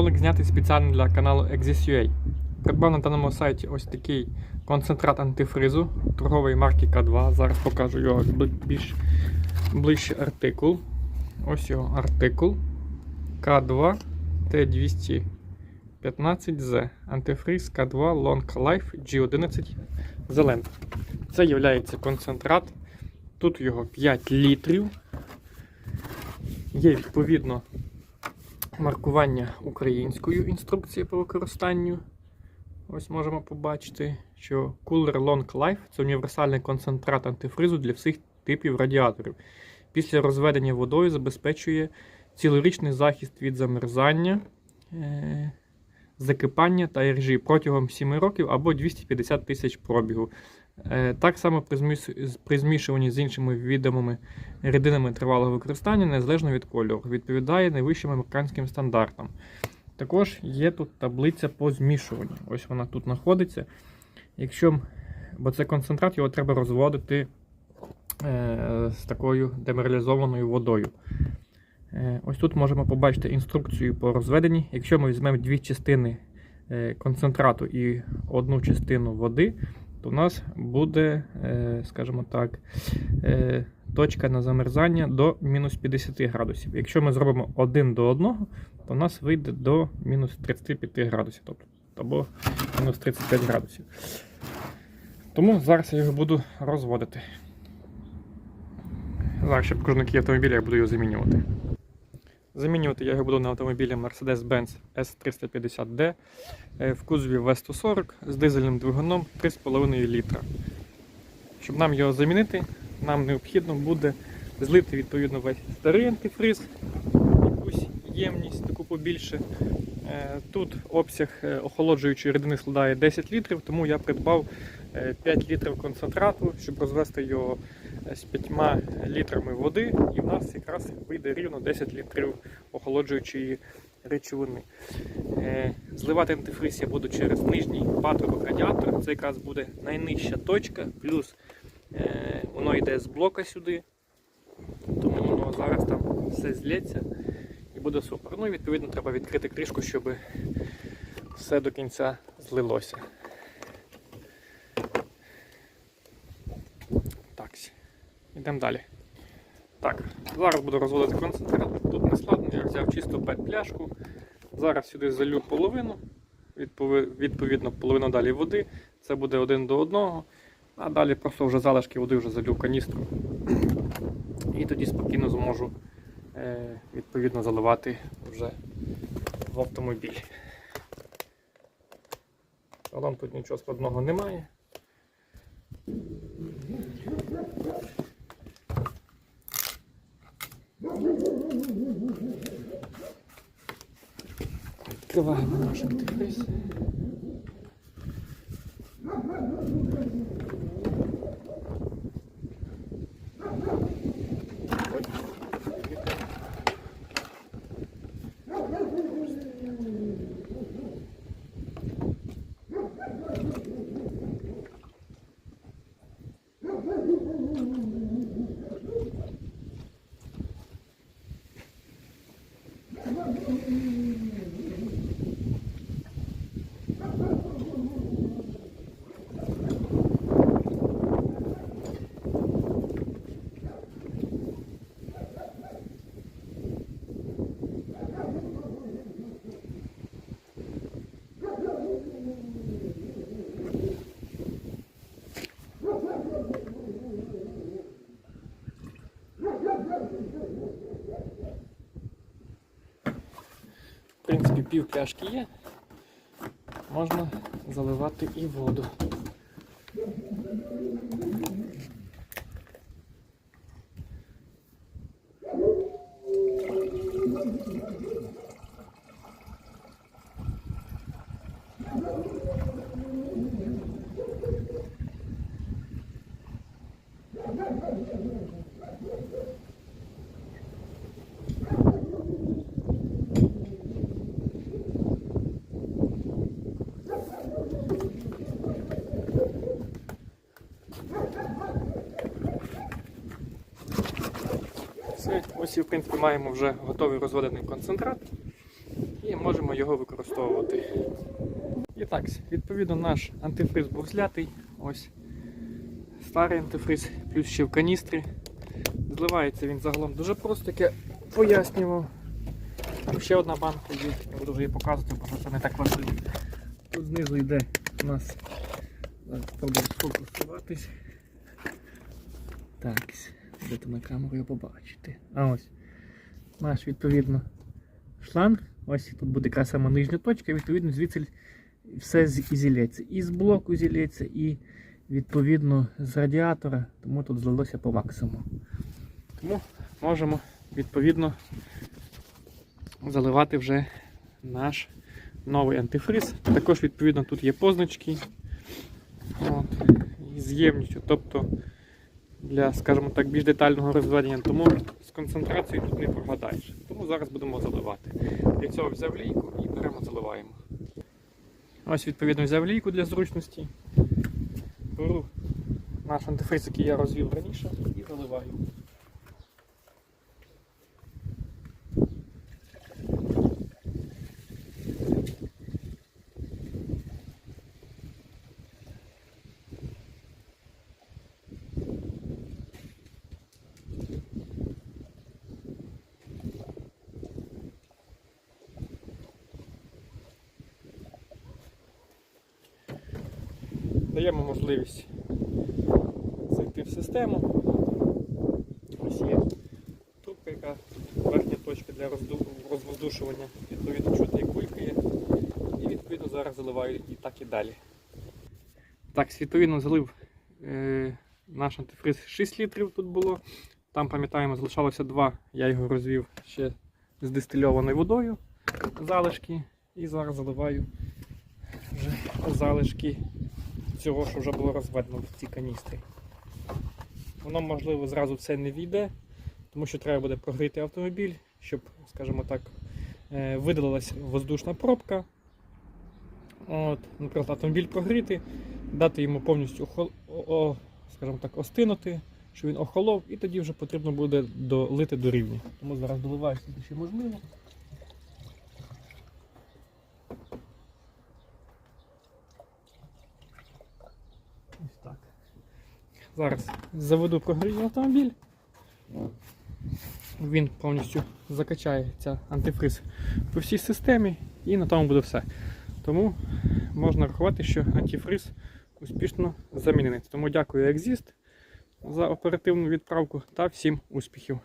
Ролик знятий спеціально для каналу Exis.ua. Придбав на даному сайті ось такий концентрат антифризу торгової марки К2. Зараз покажу його більш ближче артикул. Ось його артикул К2 Т215Z. Антифриз К2 Long Life G11 Зелений. Це є концентрат. Тут його 5 літрів. Є відповідно маркування українською інструкції по використанню. Ось можемо побачити, що Cooler Long Life це універсальний концентрат антифризу для всіх типів радіаторів. Після розведення водою забезпечує цілорічний захист від замерзання, е- закипання та іржі протягом 7 років або 250 тисяч пробігу. Е, Так само при змішуванні з іншими відомими рідинами тривалого використання незалежно від кольору, відповідає найвищим американським стандартам. Також є тут таблиця по змішуванню. Ось вона тут знаходиться. Якщо, бо це концентрат, його треба розводити е, з такою демералізованою водою. Е, ось тут можемо побачити інструкцію по розведенні. Якщо ми візьмемо дві частини е, концентрату і одну частину води, то у нас буде, е, скажімо так, е, точка на замерзання до мінус 50 градусів. Якщо ми зробимо один до одного, то у нас вийде до мінус 35 градусів, тобто або мінус 35 градусів. Тому зараз я його буду розводити. Зараз покажу, на який автомобіль я буду його замінювати. Замінювати я його буду на автомобілі Mercedes-Benz S350D е, в кузові V140 з дизельним двигуном 3,5 літра. Щоб нам його замінити, нам необхідно буде злити відповідно весь старий антифриз, якусь ємність таку побільше. Е, Тут обсяг е, охолоджуючої рідини складає 10 літрів, тому я придбав е, 5 літрів концентрату, щоб розвести його з 5 літрами води, і в нас якраз вийде рівно 10 літрів охолоджуючої речовини. Е, Зливати антифриз я буду через нижній патрубок радіатора. Це якраз буде найнижча точка, плюс е, воно йде з блока сюди, тому воно зараз там все злється і буде супер. Ну і відповідно треба відкрити кришку, щоб все до кінця злилося. Так, йдемо далі. Так, зараз буду розводити концентрат. Тут не складно, я взяв чисто пет-пляшку. Зараз сюди залю половину, відповідно, половину далі води. Це буде один до одного. А далі просто вже залишки води вже залю каністру. І тоді спокійно зможу е, відповідно заливати вже в автомобіль. Загалом тут нічого складного немає. Відкриваємо наш антифриз. В принципі, пів пляшки є. Можна заливати і воду. Все, ось і в принципі маємо вже готовий розведений концентрат. і можемо його використовувати. І так, відповідно, наш антифриз був злятий. Ось старий антифриз, плюс ще в каністрі. Зливається він загалом дуже просто, як я пояснював. Тут ще одна банка є, я буду вже її показувати, бо це не так важливо. Тут знизу йде у нас. Спробую сфокусуватись. Так, будете на камеру його побачити. А ось наш відповідно шланг. Ось тут буде яка сама нижня точка, відповідно, звідси все і зілється. І з блоку зілється, і відповідно з радіатора, тому тут злилося по максимуму. Тому можемо відповідно заливати вже наш новий антифриз. Також, відповідно, тут є позначки от, з ємністю, тобто для, скажімо так, більш детального розведення, тому з концентрацією тут не прогадаєш. Тому зараз будемо заливати. Для цього взяв лійку і беремо заливаємо. Ось, відповідно, взяв лійку для зручності. Беру наш антифриз, який я розвів раніше, і заливаю. Даємо можливість зайти в систему. Ось є трубка, яка верхня точка для розвоздушування. Відповідно, чути як булькає. І відповідно зараз заливаю і так і далі. Так, відповідно залив е, наш антифриз 6 літрів тут було. Там, пам'ятаємо, залишалося 2. Я його розвів ще з дистильованою водою залишки. І зараз заливаю вже залишки цього, що вже було розведено в цій каністрі. Воно, можливо, зразу все не війде, тому що треба буде прогріти автомобіль, щоб, скажімо так, е, видалилась воздушна пробка. От, наприклад, автомобіль прогріти, дати йому повністю скажімо так, остинути, щоб він охолов, і тоді вже потрібно буде долити до рівня. Тому зараз доливаю ще можливо. Зараз заведу прогрівний автомобіль. Він повністю закачається антифриз по всій системі і на тому буде все. Тому можна рахувати, що антифриз успішно замінений. Тому дякую Exist за оперативну відправку та всім успіхів.